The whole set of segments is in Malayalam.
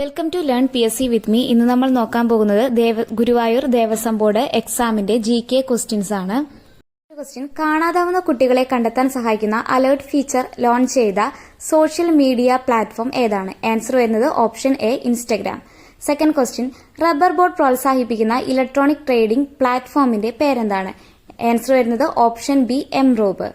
Welcome to learn P S C with me ഇന്ന് നമ്മൾ നോക്കാൻ പോകുന്നത് ഗുരുവായൂർ ദേവസ്വം ബോർഡ് എക്സാമിന്റെ ജി കെ ക്വസ്റ്റ്യൻസ് ആണ്. ക്വസ്റ്റ്യൻ കാണാതാവുന്ന കുട്ടികളെ കണ്ടെത്താൻ സഹായിക്കുന്ന അലേർട്ട് ഫീച്ചർ ലോഞ്ച് ചെയ്ത സോഷ്യൽ മീഡിയ പ്ലാറ്റ്ഫോം ഏതാണ്? ആൻസർ വരുന്നത് option A Instagram second question rubber board പ്രോത്സാഹിപ്പിക്കുന്ന ഇലക്ട്രോണിക് ട്രേഡിംഗ് പ്ലാറ്റ്ഫോമിന്റെ പേരെന്താണ്? ആൻസർ വരുന്നത് ഓപ്ഷൻ ബി എം റോബ്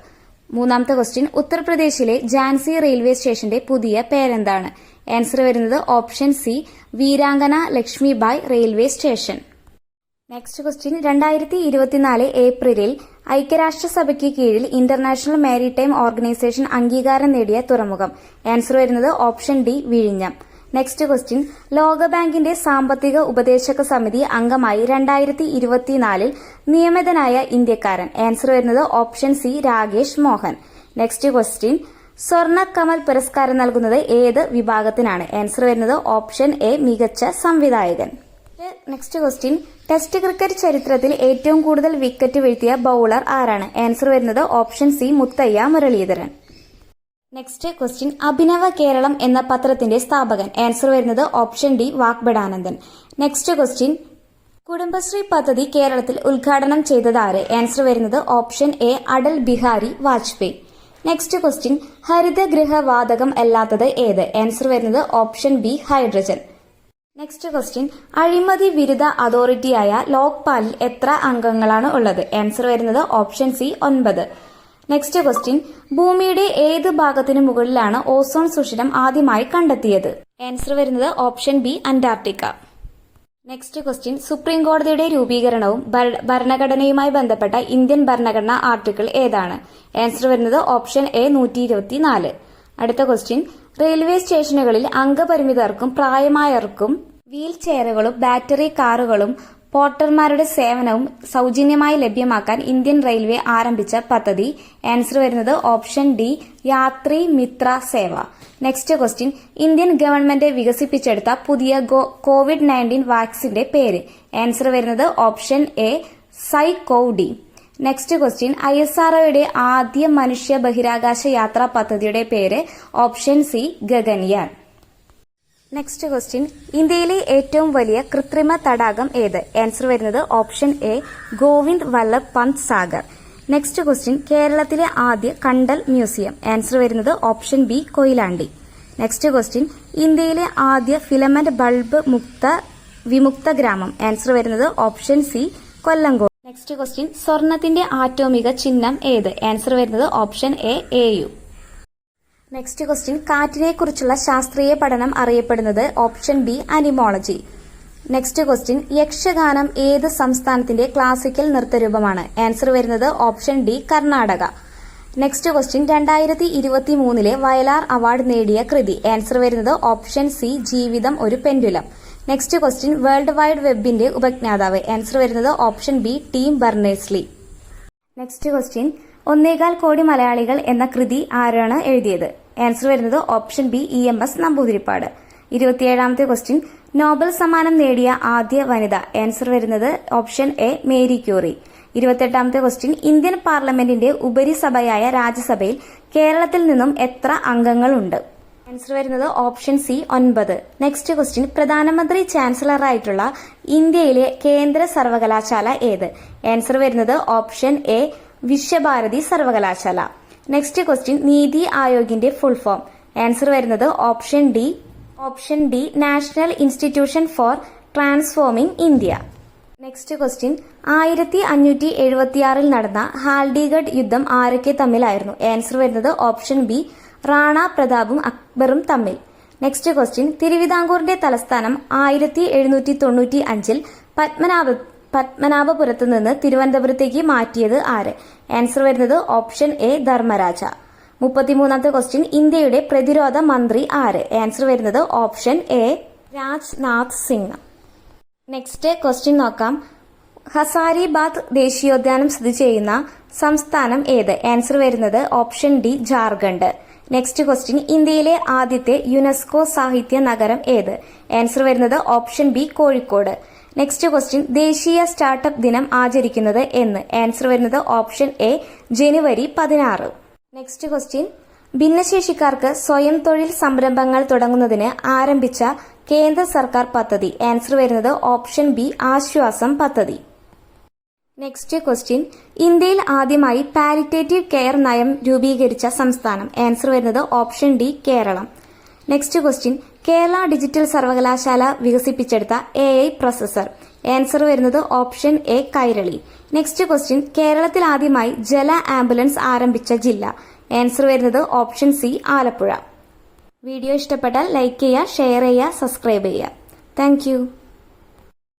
മൂന്നാമത്തെ ക്വസ്റ്റ്യൻ ഉത്തർപ്രദേശിലെ ജാൻസി റെയിൽവേ സ്റ്റേഷന്റെ പുതിയ പേരെന്താണ്? ആൻസർ വരുന്നത് option C Veerangana Lakshmibai railway station next question രണ്ടായിരത്തി ഇരുപത്തിനാല് ഏപ്രിലിൽ ഐക്യരാഷ്ട്രസഭയ്ക്ക് കീഴിൽ ഇന്റർനാഷണൽ മാരിടൈം ഓർഗനൈസേഷൻ അംഗീകാരം നേടിയ തുറമുഖം. ആൻസർ വരുന്നത് ഓപ്ഷൻ ഡി വിഴിഞ്ഞം. നെക്സ്റ്റ് ക്വസ്റ്റ്യൻ ലോകബാങ്കിന്റെ സാമ്പത്തിക ഉപദേശക സമിതി അംഗമായി രണ്ടായിരത്തി ഇരുപത്തിനാലിൽ നിയമിതനായ ഇന്ത്യക്കാരൻ. ആൻസർ വരുന്നത് option C Rakesh Mohan. Next question Swarna Kamal പുരസ്കാരം നൽകുന്നത് ഏത് വിഭാഗത്തിനാണ്? ആൻസർ വരുന്നത് ഓപ്ഷൻ എ മികച്ച സംവിധായകൻ. നെക്സ്റ്റ് ക്വസ്റ്റ്യൻ ടെസ്റ്റ് ക്രിക്കറ്റ് ചരിത്രത്തിൽ ഏറ്റവും കൂടുതൽ വിക്കറ്റ് വീഴ്ത്തിയ ബൌളർ ആരാണ്? ആൻസർ വരുന്നത് option C Muttiah Muralitharan. Next question Abhinava Keralam എന്ന പത്രത്തിന്റെ സ്ഥാപകൻ. ആൻസർ വരുന്നത് option D Vagbhatananda next question Kudumbashree പദ്ധതി കേരളത്തിൽ ഉദ്ഘാടനം ചെയ്തത് ആര്? ആൻസർ വരുന്നത് option A Atal Bihari Vajpayee. Next question ഹരിതഗൃഹ വാതകം അല്ലാത്തത് ഏത്? ആൻസർ വരുന്നത് option B hydrogen next question അഴിമതി വിരുദ്ധ അതോറിറ്റിയായ ലോക്പാലിൽ എത്ര അംഗങ്ങളാണ് ഉള്ളത്? ആൻസർ വരുന്നത് ഓപ്ഷൻ സി ഒൻപത്. നെക്സ്റ്റ് ക്വസ്റ്റ്യൻ ഭൂമിയുടെ ഏത് ഭാഗത്തിന് മുകളിലാണ് ഓസോൺ സുഷിരം ആദ്യമായി കണ്ടെത്തിയത്? ആൻസർ വരുന്നത് option B Antarctica next question supreme കോടതിയുടെ രൂപീകരണവും ഭര- ഭരണഘടനയുമായി ബന്ധപ്പെട്ട ഇന്ത്യൻ ഭരണഘടനാ ആർട്ടിക്കിൾ ഏതാണ്? ആൻസർ വരുന്നത് ഓപ്ഷൻ എ നൂറ്റി ഇരുപത്തിനാല് അടുത്ത ക്വസ്റ്റ്യൻ റെയിൽവേ സ്റ്റേഷനുകളിൽ അംഗപരിമിതർക്കും പ്രായമായവർക്കും വീൽ ചെയറുകളും ബാറ്ററി കാറുകളും പോർട്ടർമാരുടെ സേവനവും സൗജന്യമായി ലഭ്യമാക്കാൻ ഇന്ത്യൻ റെയിൽവേ ആരംഭിച്ച പദ്ധതി ആൻസർ വരുന്നത് option D Yatri Mitra Seva. Next question Indian government വികസിപ്പിച്ചെടുത്ത പുതിയ കോവിഡ് നയന്റീൻ വാക്സിന്റെ പേര്. ആൻസർ വരുന്നത് ഓപ്ഷൻ എ സൈക്കോഡി നെക്സ്റ്റ് ക്വസ്റ്റ്യൻ ഐ എസ് ആർഒയുടെ ആദ്യ മനുഷ്യ ബഹിരാകാശ യാത്രാ പദ്ധതിയുടെ പേര് option C Gaganyaan. Next question ഇന്ത്യയിലെ ഏറ്റവും വലിയ കൃത്രിമ തടാകം ഏത്? ആൻസർ വരുന്നത് ഓപ്ഷൻ എ ഗോവിന്ദ് വല്ലഭ് പന്ത് സാഗർ. നെക്സ്റ്റ് ക്വസ്റ്റ്യൻ കേരളത്തിലെ ആദ്യ കണ്ടൽ മ്യൂസിയം. ആൻസർ വരുന്നത് option B Koyilandy. Next question ഇന്ത്യയിലെ ആദ്യ ഫിലമെന്റ് ബൾബ് മുക്ത വിമുക്ത ഗ്രാമം. ആൻസർ വരുന്നത് option C Kollengode next question സ്വർണത്തിന്റെ ആറ്റോമിക ചിഹ്നം ഏത്? ആൻസർ വരുന്നത് option A A U next question കാറ്റിനെ കുറിച്ചുള്ള ശാസ്ത്രീയ പഠനം അറിയപ്പെടുന്നത് option B anemology next question Yakshagana ഏത് സംസ്ഥാനത്തിന്റെ ക്ലാസിക്കൽ നൃത്തരൂപമാണ്? ആൻസർ വരുന്നത് option D Karnataka. Next question രണ്ടായിരത്തി ഇരുപത്തി മൂന്നിലെ വയലാർ അവാർഡ് നേടിയ കൃതി. ആൻസർ വരുന്നത് ഓപ്ഷൻ സി ജീവിതം ഒരു pendulum. Next question world wide വെബിന്റെ ഉപജ്ഞാതാവ്. ആൻസർ വരുന്നത് option B Tim Berners Lee next question ഒന്നേകാൽ കോടി മലയാളികൾ എന്ന കൃതി ആരാണ് എഴുതിയത്? ആൻസർ വരുന്നത് option B E M S Namboodiripad. ഇരുപത്തിയേഴാമത്തെ ക്വസ്റ്റ്യൻ നോബൽ സമ്മാനം നേടിയ ആദ്യ വനിത. ആൻസർ വരുന്നത് ഓപ്ഷൻ എ മേരി ക്യൂറി ഇരുപത്തെട്ടാമത്തെ ക്വസ്റ്റ്യൻ ഇന്ത്യൻ പാർലമെന്റിന്റെ ഉപരിസഭയായ രാജ്യസഭയിൽ കേരളത്തിൽ നിന്നും എത്ര അംഗങ്ങളുണ്ട്? ആൻസർ വരുന്നത് ഓപ്ഷൻ സി ഒൻപത്. നെക്സ്റ്റ് ക്വസ്റ്റ്യൻ പ്രധാനമന്ത്രി ചാൻസലറായിട്ടുള്ള ഇന്ത്യയിലെ കേന്ദ്ര സർവകലാശാല ഏത്? ആൻസർ വരുന്നത് ഓപ്ഷൻ എ വിശ്വഭാരതി സർവകലാശാല. നെക്സ്റ്റ് ക്വസ്റ്റ്യൻ നീതി ആയോഗിന്റെ ഫുൾ ഫോം ആൻസർ വരുന്നത് option D option D national institution for transforming India next question ആയിരത്തി അഞ്ഞൂറ്റി എഴുപത്തിയാറിൽ നടന്ന ഹാൽഡിഗഡ് യുദ്ധം ആരൊക്കെ തമ്മിലായിരുന്നു? ആൻസർ വരുന്നത് ഓപ്ഷൻ ബി റാണ പ്രതാപും അക്ബറും തമ്മിൽ. നെക്സ്റ്റ് ക്വസ്റ്റ്യൻ തിരുവിതാംകൂറിന്റെ തലസ്ഥാനം ആയിരത്തി എഴുന്നൂറ്റി തൊണ്ണൂറ്റി അഞ്ചിൽ പത്മനാഭ പത്മനാഭപുരത്ത് നിന്ന് തിരുവനന്തപുരത്തേക്ക് മാറ്റിയത് ആര്? ആൻസർ വരുന്നത് ഓപ്ഷൻ എ ധർമ്മരാജ. മുപ്പത്തിമൂന്നാമത്തെ ക്വസ്റ്റ്യൻ ഇന്ത്യയുടെ പ്രതിരോധ മന്ത്രി ആര്? ആൻസർ വരുന്നത് option A Rajnath Singh. Next question നോക്കാം. ഹസാരിബാദ് ദേശീയോദ്യാനം സ്ഥിതി ചെയ്യുന്ന സംസ്ഥാനം ഏത്? ആൻസർ വരുന്നത് option D Jharkhand. Next question ഇന്ത്യയിലെ ആദ്യത്തെ യുനെസ്കോ സാഹിത്യ നഗരം ഏത്? ആൻസർ വരുന്നത് option B Kozhikode. Next question ദേശീയ സ്റ്റാർട്ടപ്പ് ദിനം ആചരിക്കുന്നത് എന്ന്. ആൻസർ വരുന്നത് ഓപ്ഷൻ എ ജനുവരി പതിനാറ്. നെക്സ്റ്റ് ക്വസ്റ്റ്യൻ ഭിന്നശേഷിക്കാർക്ക് സ്വയം തൊഴിൽ സംരംഭങ്ങൾ തുടങ്ങുന്നതിന് ആരംഭിച്ച കേന്ദ്ര സർക്കാർ പദ്ധതി. ആൻസർ വരുന്നത് ഓപ്ഷൻ ബി ആശ്വാസം പദ്ധതി. നെക്സ്റ്റ് ക്വസ്റ്റ്യൻ ഇന്ത്യയിൽ ആദ്യമായി പാലിറ്റേറ്റീവ് കെയർ നയം രൂപീകരിച്ച സംസ്ഥാനം. ആൻസർ വരുന്നത് option D Keralam. Next question Kerala digital സർവകലാശാല വികസിപ്പിച്ചെടുത്ത എ ഐ പ്രൊസസർ ആൻസർ വരുന്നത് option A Kairali next question കേരളത്തിൽ ആദ്യമായി ജല ആംബുലൻസ് ആരംഭിച്ച ജില്ല. ആൻസർ വരുന്നത് ഓപ്ഷൻ സി ആലപ്പുഴ. വീഡിയോ ഇഷ്ടപ്പെട്ടാൽ ലൈക്ക് ചെയ്യുക ഷെയർ ചെയ്യുക സബ്സ്ക്രൈബ് ചെയ്യുക. താങ്ക്